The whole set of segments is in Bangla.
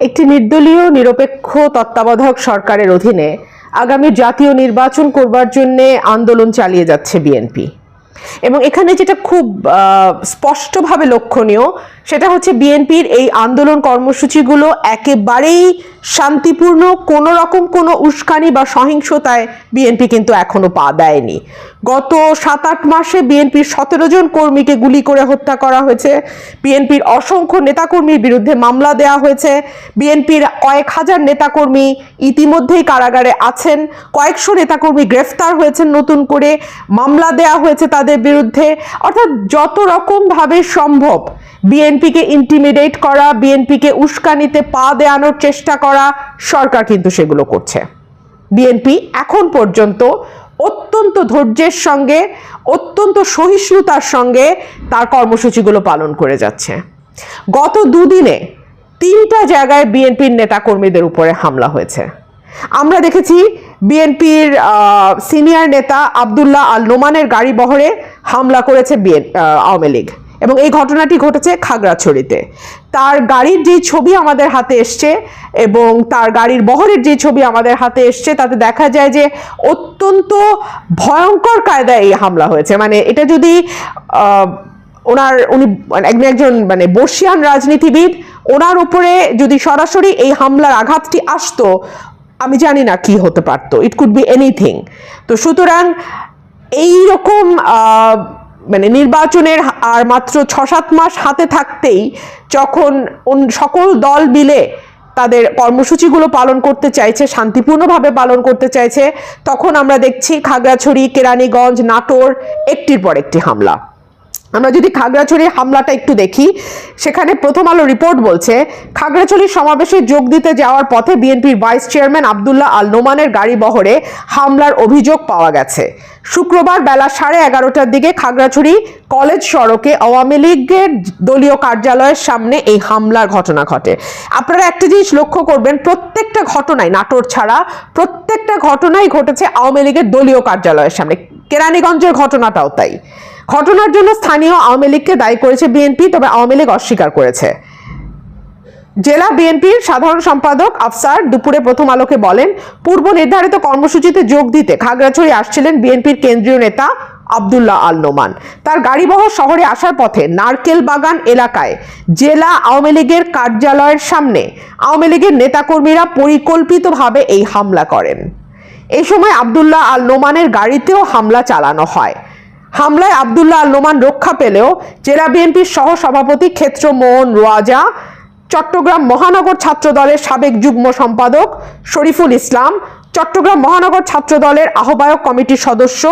একটি নির্দলীয়, নিরপেক্ষ তত্ত্বাবধায়ক সরকারের অধীনে আগামী জাতীয় নির্বাচন করবার জন্য আন্দোলন চালিয়ে যাচ্ছে বিএনপি। এবং এখানে যেটা খুব স্পষ্টভাবে লক্ষণীয় সেটা হচ্ছে বিএনপির এই আন্দোলন কর্মসূচিগুলো একেবারেই শান্তিপূর্ণ, কোনো রকম কোনো উস্কানি বা সহিংসতায় বিএনপি কিন্তু এখনও পা দেয়নি। গত সাত আট মাসে বিএনপির সতেরো জন কর্মীকে গুলি করে হত্যা করা হয়েছে। বিএনপির অসংখ্য নেতাকর্মীর বিরুদ্ধে মামলা দেওয়া হয়েছে। বিএনপির কয়েক হাজার নেতাকর্মী ইতিমধ্যেই কারাগারে আছেন। কয়েকশো নেতাকর্মী গ্রেফতার হয়েছেন নতুন করে। মামলা দেওয়া হয়েছে তাদের বিরুদ্ধে। অর্থাৎ যত রকমভাবে সম্ভব বিএনপিকে ইন্টিমিডেট করা, বিএনপিকে উস্কানিতে পা দেওয়ানোর চেষ্টা করা, সরকার কিন্তু সেগুলো করছে। বিএনপি এখন পর্যন্ত অত্যন্ত ধৈর্যের সঙ্গে, অত্যন্ত সহিষ্ণুতার সঙ্গে তার কর্মসূচিগুলো পালন করে যাচ্ছে। গত দুদিনে তিনটা জায়গায় বিএনপির নেতাকর্মীদের উপরে হামলা হয়েছে। আমরা দেখেছি বিএনপির সিনিয়র নেতা আবদুল্লাহ আল নোমানের গাড়ি বহরে হামলা করেছে বিএন আওয়ামী লীগ। এবং এই ঘটনাটি ঘটেছে খাগড়াছড়িতে। তার গাড়ির যে ছবি আমাদের হাতে এসছে এবং তার গাড়ির বহরের যে ছবি আমাদের হাতে এসছে তাতে দেখা যায় যে অত্যন্ত ভয়ঙ্কর কায়দায় এই হামলা হয়েছে। মানে এটা যদি ওনার উনি একজন একজন মানে বর্ষিয়ান রাজনীতিবিদ ওনার উপরে যদি সরাসরি এই হামলার আঘাতটি আসতো আমি জানি না কি হতে পারতো। ইট কুড বি এনিথিং তো সুতরাং এই রকম আহ, মানে নির্বাচনের আর মাত্র ছ সাত মাস হাতে থাকতেই যখন সকল দল মিলে তাদের কর্মসূচিগুলো পালন করতে চাইছে, শান্তিপূর্ণভাবে পালন করতে চাইছে, তখন আমরা দেখছি খাগড়াছড়ি, কেরানীগঞ্জ, নাটোর একটির পর একটি হামলা। আমরা যদি খাগড়াছড়ি হামলাটা একটু দেখি, সেখানে প্রথম আলো রিপোর্ট বলছে খাগড়াছড়ির সমাবেশে যোগ দিতে যাওয়ার পথে বিএনপির ভাইস চেয়ারম্যান আবদুল্লাহ আল নোমানের গাড়ি বহরে হামলার অভিযোগ পাওয়া গেছে। শুক্রবার বেলা সাড়ে এগারোটার দিকে খাগড়াছড়ি কলেজ সড়কে আওয়ামী লীগের দলীয় কার্যালয়ের সামনে এই হামলার ঘটনা ঘটে। আপনারা একটা জিনিস লক্ষ্য করবেন, প্রত্যেকটা ঘটনায়, নাটোর ছাড়া প্রত্যেকটা ঘটনাই ঘটেছে আওয়ামী লীগের দলীয় কার্যালয়ের সামনে। কেরানীগঞ্জের ঘটনাটাও তাই। ঘটনার জন্য স্থানীয় আওয়ামী লীগকে দায়ী করেছে বিএনপি, তবে আওয়ামী লীগ অস্বীকার করেছে। জেলা বিএনপির সাধারণ সম্পাদক আফসার দুপুরে প্রথম আলোকে বলেন, পূর্ব নির্ধারিত কর্মসূচিতে যোগ দিতে খাগড়াছড়ি আসছিলেন বিএনপির কেন্দ্রীয় নেতা আবদুল্লাহ আল নোমান। তার গাড়িবহর শহরে আসার পথে নারকেল বাগান এলাকায় জেলা আওয়ামী লীগের কার্যালয়ের সামনে আওয়ামী লীগের নেতাকর্মীরা পরিকল্পিতভাবে এই হামলা করেন। এই সময় আবদুল্লাহ আল নোমানের গাড়িতেও হামলা চালানো হয়। হামলায় আবদুল্লাহ আল নোমান রক্ষা পেলেও জেলা বিএনপির সহ সভাপতি ক্ষেত্র মোহন রোয়াজা, চট্টগ্রাম মহানগর ছাত্র দলের সাবেক যুগ্ম সম্পাদক শরীফুল ইসলাম, চট্টগ্রাম মহানগর ছাত্র দলের আহ্বায়ক কমিটির সদস্য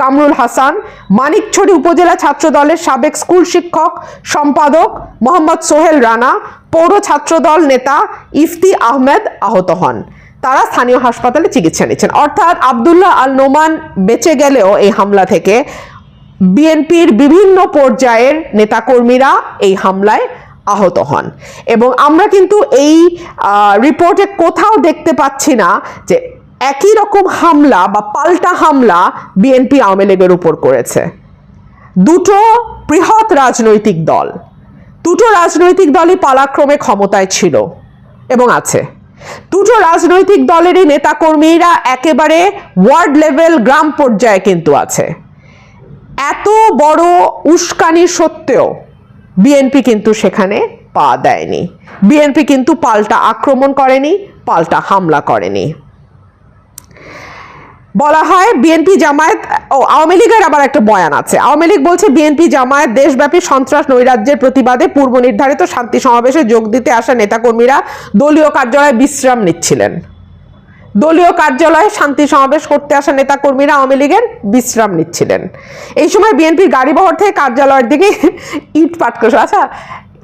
কামরুল হাসান, মানিকছড়ি উপজেলা ছাত্র দলের সাবেক স্কুল শিক্ষক সম্পাদক মোহাম্মদ সোহেল রানা, পৌর ছাত্রদল নেতা ইফতি আহমেদ আহত হন। তারা স্থানীয় হাসপাতালে চিকিৎসা নিচ্ছেন। অর্থাৎ আবদুল্লাহ আল নোমান বেঁচে গেলেও এই হামলা থেকে বিএনপির বিভিন্ন পর্যায়ের নেতাকর্মীরা এই হামলায় আহত হন। এবং আমরা কিন্তু এই রিপোর্টে কোথাও দেখতে পাচ্ছি না যে একই রকম হামলা বা পাল্টা হামলা বিএনপি আওয়ামী লীগের উপর করেছে। দুটো বৃহৎ রাজনৈতিক দল। দুটো রাজনৈতিক দলই পালাক্রমে ক্ষমতায় ছিল এবং আছে। দুটো রাজনৈতিক দলেরই নেতাকর্মীরা একেবারে ওয়ার্ড লেভেল গ্রাম পর্যায়ে কিন্তু আছে। এত বড় উস্কানি সত্ত্বেও বিএনপি কিন্তু সেখানে পা দেয়নি। বিএনপি কিন্তু পাল্টা আক্রমণ করেনি, পাল্টা হামলা করেনি। বলা হয় বিএনপি জামায়াত, ও আওয়ামী লীগের আবার একটা বয়ান আছে। আওয়ামী লীগ বলছে বিএনপি জামায়াত দেশব্যাপী সন্ত্রাস নৈরাজ্যের প্রতিবাদে পূর্ব নির্ধারিত শান্তি সমাবেশে যোগ দিতে আসা নেতাকর্মীরা দলীয় কার্যালয়ে বিশ্রাম নিচ্ছিলেন। দলীয় কার্যালয়ে শান্তি সমাবেশ করতে আসা নেতাকর্মীরা আওয়ামী লীগের বিশ্রাম নিচ্ছিলেন। এই সময় বিএনপির গাড়িবহর থেকে কার্যালয়ের দিকে ইট পাট করে আচ্ছা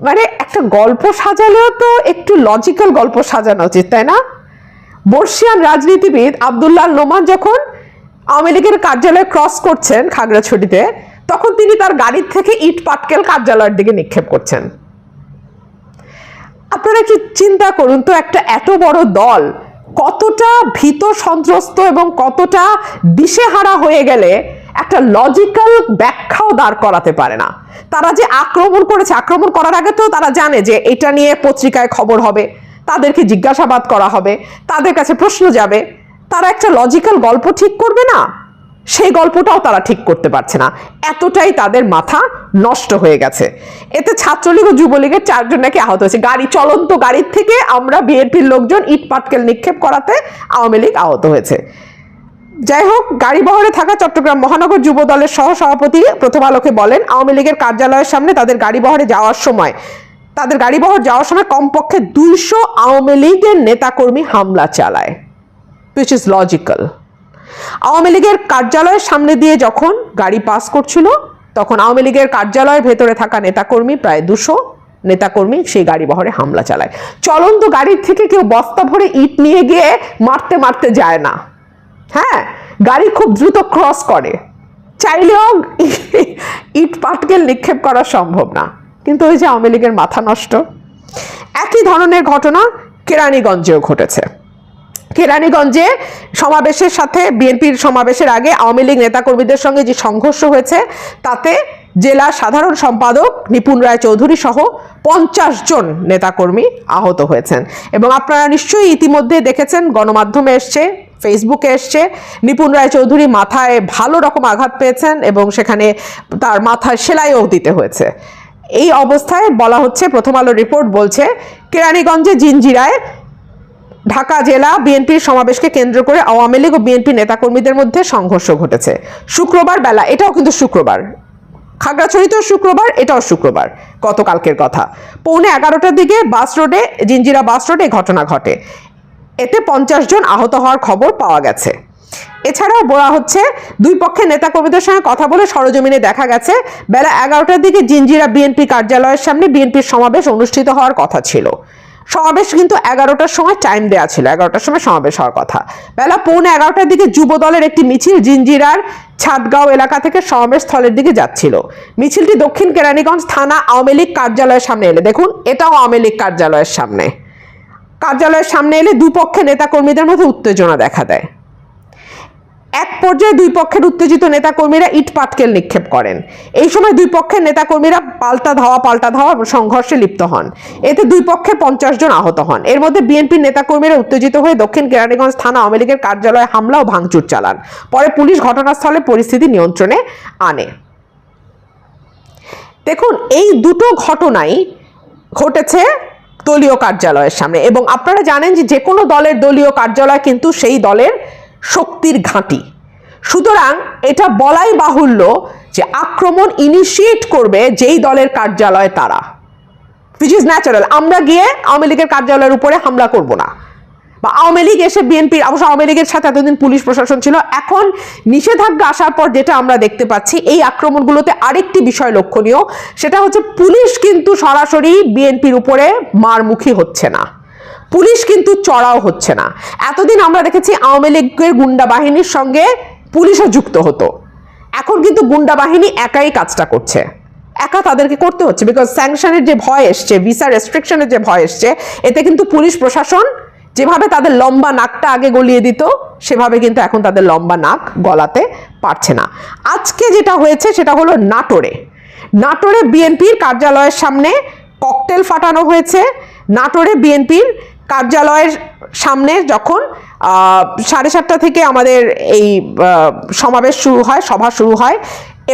মানে একটা গল্প সাজালেও তো একটু লজিক্যাল গল্প সাজানো উচিত, তাই না? বর্ষিয়ান রাজনীতিবিদ আবদুল্লাহ নোমান যখন আওয়ামী লীগের কার্যালয়ে ক্রস করছেন খাগড়াছড়িতে, তখন তিনি তার গাড়ির থেকে ইট পাটকেল কার্যালয়ের দিকে নিক্ষেপ করছেন। আপনারা একটু চিন্তা করুন তো, একটা এত বড় দল কতটা ভীত সন্ত্রস্ত এবং কতটা দিশেহারা হয়ে গেলে একটা লজিক্যাল ব্যাখ্যাও দাঁড় করাতে পারে না। তারা যে আক্রমণ করেছে, আক্রমণ করার আগে তো তারা জানে যে এটা নিয়ে পত্রিকায় খবর হবে, তাদেরকে জিজ্ঞাসাবাদ করা হবে, তাদের কাছে প্রশ্ন যাবে। তারা একটা লজিক্যাল গল্প ঠিক করবে না? সেই গল্পটাও তারা ঠিক করতে পারছে না। এতটাই তাদের মাথা নষ্ট হয়ে গেছে। এতে ছাত্রলীগ ও যুবলীগের চারজন নাকি আহত হয়েছে। গাড়ি, চলন্ত গাড়ির থেকে আমরা বিএনপির লোকজন ইট পাটকেল নিক্ষেপ করাতে আওয়ামী লীগ আহত হয়েছে। যাই হোক, গাড়ি বহরে থাকা চট্টগ্রাম মহানগর যুব দলের সহ সভাপতি প্রথম আলোকে বলেন, আওয়ামী লীগের কার্যালয়ের সামনে তাদের গাড়ি বহরে যাওয়ার সময়, তাদের গাড়ি বহর যাওয়ার সময় কমপক্ষে দুইশো আওয়ামী লীগের নেতাকর্মী হামলা চালায়। উইচ ইজ লজিক্যাল আওয়ামী লীগের কার্যালয়ের সামনে দিয়ে যখন গাড়ি পাস করছিল, তখন আওয়ামী লীগের কার্যালয়ের ভেতরে থাকা নেতাকর্মী প্রায় দুশো নেতাকর্মী সেই গাড়ি বহরে হামলা চালায়। চলন্ত গাড়ির থেকে কেউ বস্তা ভরে ইট নিয়ে গিয়ে মারতে মারতে যায় না। হ্যাঁ গাড়ি খুব দ্রুত ক্রস করে। চাইলেও ইট পাটকেল নিক্ষেপ করা সম্ভব না। কিন্তু ওই যে আওয়ামী লীগের মাথা নষ্ট। একই ধরনের ঘটনা কেরানীগঞ্জেও ঘটেছে। কেরানীগঞ্জে সমাবেশের সাথে বিএনপির সমাবেশের আগে আওয়ামী লীগ নেতাকর্মীদের সঙ্গে যে সংঘর্ষ হয়েছে, তাতে জেলা সাধারণ সম্পাদক নিপুণ রায় চৌধুরী সহ পঞ্চাশ জন নেতাকর্মী আহত হয়েছেন। এবং আপনারা নিশ্চয়ই ইতিমধ্যে দেখেছেন, গণমাধ্যমে এসছে, ফেসবুকে এসছে, নিপুণ রায় চৌধুরী মাথায় ভালো রকম আঘাত পেয়েছেন এবং সেখানে তার মাথায় সেলাইও দিতে হয়েছে। এই অবস্থায় বলা হচ্ছে, প্রথম আলো রিপোর্ট বলছে, কেরানীগঞ্জে জিনজিরায় ঢাকা জেলা বিএনপির সমাবেশকে কেন্দ্র করে আওয়ামী লীগ ও বিএনপি নেতাকর্মীদের মধ্যে সংঘর্ষ ঘটেছে। শুক্রবার বেলা, এটাও কিন্তু শুক্রবার। খাগড়াছড়িতেও শুক্রবার, এটাও শুক্রবার, গতকালকের কথা। পৌনে এগারোটার দিকে বাস রোডে জিঞ্জিরা বাস রোডে ঘটনা ঘটে। এতে পঞ্চাশ জন আহত হওয়ার খবর পাওয়া গেছে। এছাড়াও বলা হচ্ছে, দুই পক্ষের নেতাকর্মীদের সঙ্গে কথা বলে সরজমিনে দেখা গেছে, বেলা এগারোটার দিকে জিঞ্জিরা বিএনপি কার্যালয়ের সামনে বিএনপির সমাবেশ অনুষ্ঠিত হওয়ার কথা ছিল। সমাবেশ কিন্তু এগারোটার সময় টাইম দেওয়া ছিল, এগারোটার সময় সমাবেশ হওয়ার কথা। বেলা পৌনে এগারোটার দিকে যুব দলের একটি মিছিল জিঞ্জিরার ছাদগাঁও এলাকা থেকে সমাবেশ স্থলের দিকে যাচ্ছিল। মিছিলটি দক্ষিণ কেরানীগঞ্জ থানা আওয়ামী লীগ কার্যালয়ের সামনে এলে। দেখুন, এটাও আওয়ামী লীগ কার্যালয়ের সামনে। কার্যালয়ের সামনে এলে দুপক্ষের নেতাকর্মীদের মধ্যে উত্তেজনা দেখা দেয়। এক পর্যায়ে দুই পক্ষের উত্তেজিত নেতাকর্মীরা ইট পাটকেল নিক্ষেপ করেন। এই সময় দুই পক্ষের নেতাকর্মীরা পাল্টা ধাওয়া পাল্টা ধাওয়া সংঘর্ষে লিপ্ত হন। এতে দুই পক্ষে পঞ্চাশ জন আহত হন। এর মধ্যে বিএনপির নেতাকর্মীরা উত্তেজিত হয়ে দক্ষিণ কেরানীগঞ্জ থানা আওয়ামী লীগের কার্যালয়ে হামলা ও ভাঙচুর চালান। পরে পুলিশ ঘটনাস্থলে পরিস্থিতি নিয়ন্ত্রণে আনে। দেখুন, এই দুটো ঘটনাই ঘটেছে দলীয় কার্যালয়ের সামনে এবং আপনারা জানেন যে যে কোনো দলের দলীয় কার্যালয় কিন্তু সেই দলের শক্তির ঘাঁটি। সুতরাং এটা বলাই বাহুল্য যে আক্রমণ ইনিশিয়েট করবে যেই দলের কার্যালয় তারা। উইচ ইজ ন্যাচারাল আমরা গিয়ে আওয়ামী লীগের কার্যালয়ের উপরে হামলা করব না। বা আওয়ামী লীগ এসে বিএনপির অবশ্য আওয়ামী লীগের সাথে এতদিন পুলিশ প্রশাসন ছিল। এখন নিষেধাজ্ঞা আসার পর যেটা আমরা দেখতে পাচ্ছি, এই আক্রমণগুলোতে আরেকটি বিষয় লক্ষণীয়। সেটা হচ্ছে পুলিশ কিন্তু সরাসরি বিএনপির উপরে মারমুখী হচ্ছে না। পুলিশ কিন্তু চড়াও হচ্ছে না। এতদিন আমরা দেখেছি আওয়ামী লীগের গুন্ডা বাহিনীর সঙ্গে পুলিশও যুক্ত হতো। এখন কিন্তু গুন্ডা বাহিনী একাই কাজটা করছে। একা তাদেরকে করতে হচ্ছে বিকজ স্যাংশনের যে ভয় এসছে ভিসা রেস্ট্রিকশনের যে ভয় এসছে, এতে কিন্তু পুলিশ প্রশাসন যেভাবে তাদের লম্বা নাকটা আগে গলিয়ে দিত, সেভাবে কিন্তু এখন তাদের লম্বা নাক গলাতে পারছে না। আজকে যেটা হয়েছে সেটা হলো নাটোরে। নাটোরে বিএনপির কার্যালয়ের সামনে ককটেল ফাটানো হয়েছে। নাটোরে বিএনপির কার্যালয়ের সামনে যখন সাড়ে সাতটা থেকে আমাদের এই সমাবেশ শুরু হয়, সভা শুরু হয়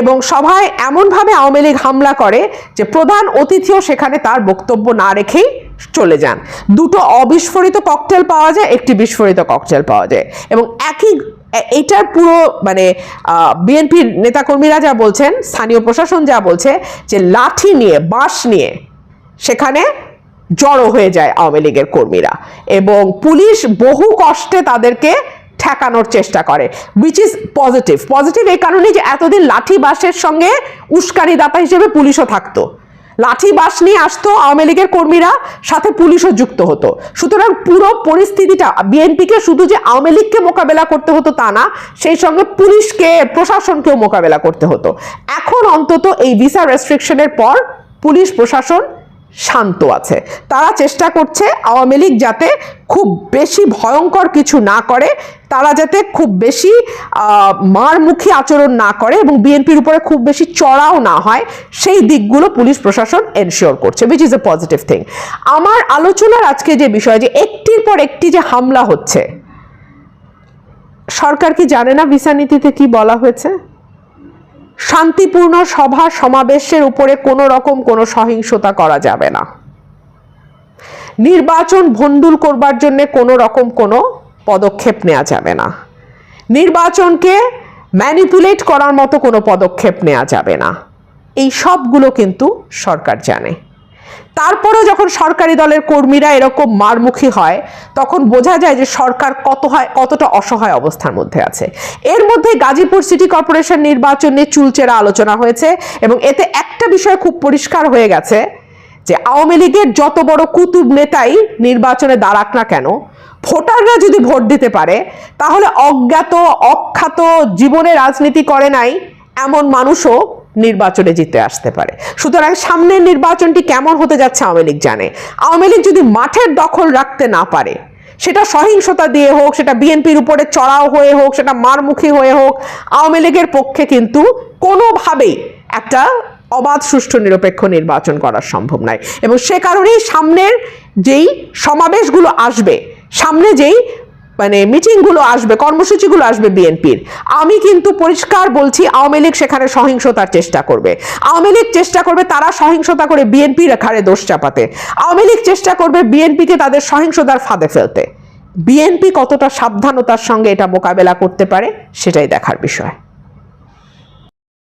এবং সভায় এমনভাবে আওয়ামী লীগ হামলা করে যে প্রধান অতিথিও সেখানে তার বক্তব্য না রেখেই চলে যান। দুটো অবিস্ফোরিত ককটেল পাওয়া যায়, একটি বিস্ফোরিত ককটেল পাওয়া যায় এবং একই, এ- এইটার পুরো মানে বিএনপির নেতাকর্মীরা যা বলছেন, স্থানীয় প্রশাসন যা বলছে যে লাঠি নিয়ে, বাঁশ নিয়ে সেখানে জড়ো হয়ে যায় আওয়ামী লীগের কর্মীরা এবং পুলিশ বহু কষ্টে তাদেরকে ঠেকানোর চেষ্টা করে উইচ ইজ পজিটিভ পজিটিভ এই কারণে যে এতদিন লাঠি বাসের সঙ্গে উস্কানিদাতা হিসেবে পুলিশও থাকতো। লাঠি বাস নিয়ে আসতো আওয়ামী লীগের কর্মীরা, সাথে পুলিশও যুক্ত হতো। সুতরাং পুরো পরিস্থিতিটা, বিএনপিকে শুধু যে আওয়ামী লীগকে মোকাবেলা করতে হতো তা না, সেই সঙ্গে পুলিশকে, প্রশাসনকেও মোকাবেলা করতে হতো। এখন অন্তত এই ভিসা রেস্ট্রিকশনের পর পুলিশ, প্রশাসন শান্ত আছে। তারা চেষ্টা করছে আওয়ামী লীগ যাতে খুব বেশি ভয়ঙ্কর কিছু না করে, তারা যাতে খুব বেশি মারমুখী আচরণ না করে এবং বিএনপির উপরে খুব বেশি চড়াও না হয়, সেই দিকগুলো পুলিশ প্রশাসন এনশিওর করছে which is a positive thing আমার আলোচনার আজকে যে বিষয় যে একটির পর একটি যে হামলা হচ্ছে, সরকার কি জানে না ভিসা নীতিতে কি বলা হয়েছে? শান্তিপূর্ণ সভা সমাবেশের উপরে কোনো রকম কোনো সহিংসতা করা যাবে না। নির্বাচন ভণ্ডুল করবার জন্য কোনো রকম কোনো পদক্ষেপ নেওয়া যাবে না। নির্বাচনকে ম্যানিপুলেট করার মতো কোনো পদক্ষেপ নেওয়া যাবে না। এই সবগুলো কিন্তু সরকার জানে। তারপরেও যখন সরকারি দলের কর্মীরা এরকম মারমুখী হয়, তখন বোঝা যায় যে সরকার কত হয়, কতটা অসহায় অবস্থার মধ্যে আছে। এর মধ্যে গাজীপুর সিটি কর্পোরেশন নির্বাচন চুলচেরা আলোচনা হয়েছে এবং এতে একটা বিষয় খুব পরিষ্কার হয়ে গেছে যে আওয়ামী লীগের যত বড় কুতুব নেতাই নির্বাচনে দাঁড়াক না কেন, ভোটাররা যদি ভোট দিতে পারে, তাহলে অজ্ঞাত, অখ্যাত, জীবনে রাজনীতি করে নাই এমন মানুষও নির্বাচনে জিতে আসতে পারে। সুতরাং সামনের নির্বাচনটি কেমন হতে যাচ্ছে আওয়ামী লীগ জানে। আওয়ামী লীগ যদি মাঠের দখল রাখতে না পারে, সেটা সহিংসতা দিয়ে হোক, সেটা বিএনপির উপরে চড়াও হয়ে হোক, সেটা মারমুখী হয়ে হোক, আওয়ামী লীগের পক্ষে কিন্তু কোনোভাবেই একটা অবাধ, সুষ্ঠু, নিরপেক্ষ নির্বাচন করা সম্ভব নয়। এবং সে কারণেই সামনের যেই সমাবেশগুলো আসবে, সামনে যেই মানে মিটিংগুলো আসবে, কর্মসূচিগুলো আসবে বিএনপির আমি কিন্তু পরিষ্কার বলছি, আওয়ামী লীগ সেখানে সহিংসতার চেষ্টা করবে। আওয়ামী লীগ চেষ্টা করবে তারা সহিংসতা করে বিএনপির ঘাড়ে দোষ চাপাতে। আওয়ামী লীগ চেষ্টা করবে বিএনপিকে তাদের সহিংসতার ফাঁদে ফেলতে। বিএনপি কতটা সাবধানতার সঙ্গে এটা মোকাবেলা করতে পারে, সেটাই দেখার বিষয়।